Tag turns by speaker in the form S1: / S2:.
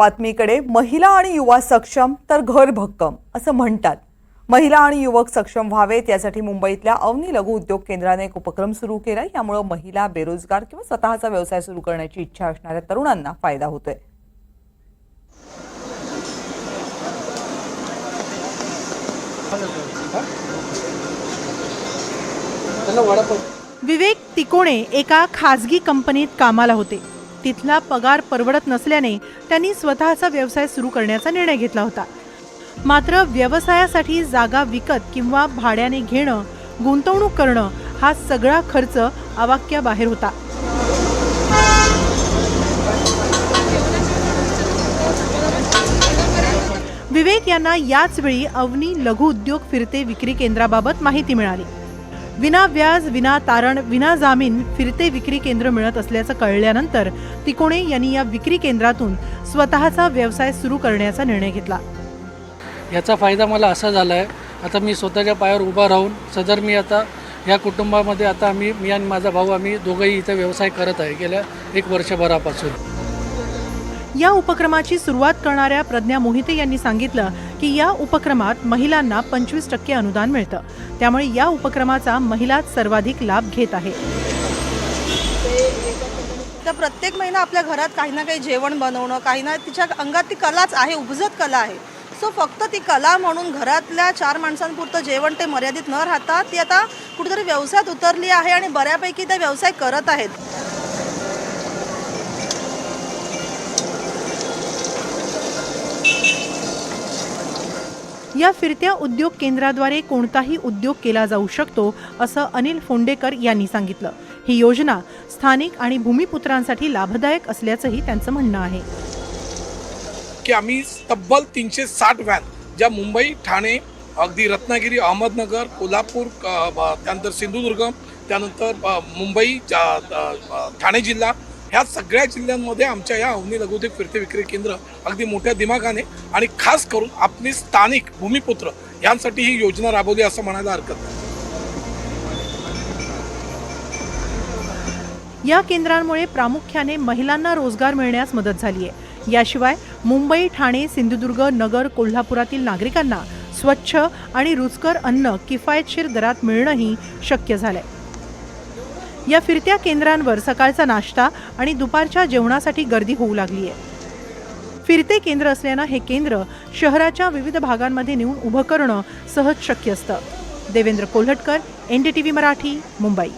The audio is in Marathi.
S1: बातमीकडे महिला आणि युवा सक्षम तर घर भक्कम असं म्हणतात. महिला आणि युवक सक्षम व्हावेत यासाठी मुंबईतल्या अवनी लघु उद्योग केंद्राने एक उपक्रम सुरू केला यामुळे महिला बेरोजगार किंवा स्वतःचा व्यवसाय सुरू करण्याची इच्छा असणाऱ्या तरुणांना फायदा होतोय.
S2: विवेक तिकोणे एका खाजगी कंपनीत कामाला होते. तिथला पगार परवडत नसल्याने त्यांनी स्वतःचा व्यवसाय सुरू करण्याचा निर्णय घेतला होता. मात्र व्यवसायासाठी जागा विकत किंवा भाड्याने घेणं गुंतवणूक करणं हा सगळा खर्च अवाक्याबाहेर होता. विवेक यांना याच वेळी अवनी लघु उद्योग फिरते विक्री केंद्राबाबत माहिती मिळाली. विना व्याज विना तारण विना जामीन फिरते विक्री केंद्र मिळत असल्याचं कळल्यानंतर तिकोणे यांनी या विक्री केंद्रातून स्वतःचा व्यवसाय सुरू करण्याचा निर्णय घेतला.
S3: याचा फायदा मला असा झाला आहे आता मी स्वतःच्या पायावर उभा राहून सदर मी आता ह्या कुटुंबामध्ये आता आम्ही मी आणि माझा भाऊ आम्ही दोघंही इथं व्यवसाय करत आहे. गेल्या एक वर्षभरापासून.
S2: या उपक्रमाची सुरुवात करणाऱ्या प्रज्ञा मोहिते यांनी सांगितलं की या उपक्रमात महिलांना पंचवीस टक्के अनुदान मिळतं. त्यामुळे या उपक्रमाचा महिलाच सर्वाधिक लाभ घेत आहे.
S4: तर प्रत्येक महिना आपल्या घरात काही ना काही जेवण बनवणं काही ना तिच्या अंगात ती कलाच आहे उपजत कला आहे. सो फक्त ती कला म्हणून घरातल्या चार माणसांपुरतं जेवण ते मर्यादित न राहता ती आता कुठेतरी व्यवसायात उतरली आहे आणि बऱ्यापैकी त्या व्यवसाय करत आहेत.
S2: या फिरत्या उद्योग केंद्राद्वारे कोणताही उद्योग केला जाऊ शकतो असं अनिल फोंडेकर यांनी सांगितलं. ही योजना स्थानिक आणि भूमिपुत्रांसाठी लाभदायक असल्याचंही त्यांचं म्हणणं आहे.
S5: की आम्ही तब्बल तीनशे साठ व्हॅन ज्या मुंबई ठाणे अगदी रत्नागिरी अहमदनगर कोल्हापूर त्यानंतर सिंधुदुर्ग त्यानंतर मुंबई ठाणे जिल्हा ह्या सगळ्या जिल्ह्यांमध्ये आमच्या या अवनी लघुउद्योग फिरते विक्री केंद्र अगदी मोठ्या दिमागाने आणि खास करून आपली स्थानिक भूमिपुत्र यांसाठी ही योजना राबवली असं म्हणायला हरकत नाही.
S2: या केंद्रांमुळे प्रामुख्याने महिलांना रोजगार मिळण्यास मदत झाली आहे. याशिवाय मुंबई ठाणे सिंधुदुर्ग नगर कोल्हापुरातील नागरिकांना स्वच्छ आणि रुचकर अन्न किफायतशीर दरात मिळणंही शक्य झालंय. या फिरत्या केंद्रांवर सकाळचा नाश्ता आणि दुपारच्या जेवणासाठी गर्दी होऊ लागली आहे. फिरते केंद्र असल्यानं हे केंद्र शहराच्या विविध भागांमध्ये नेऊन उभं करणं सहज शक्य असतं. Devendra Kolhatkar N D T V Marathi Mumbai.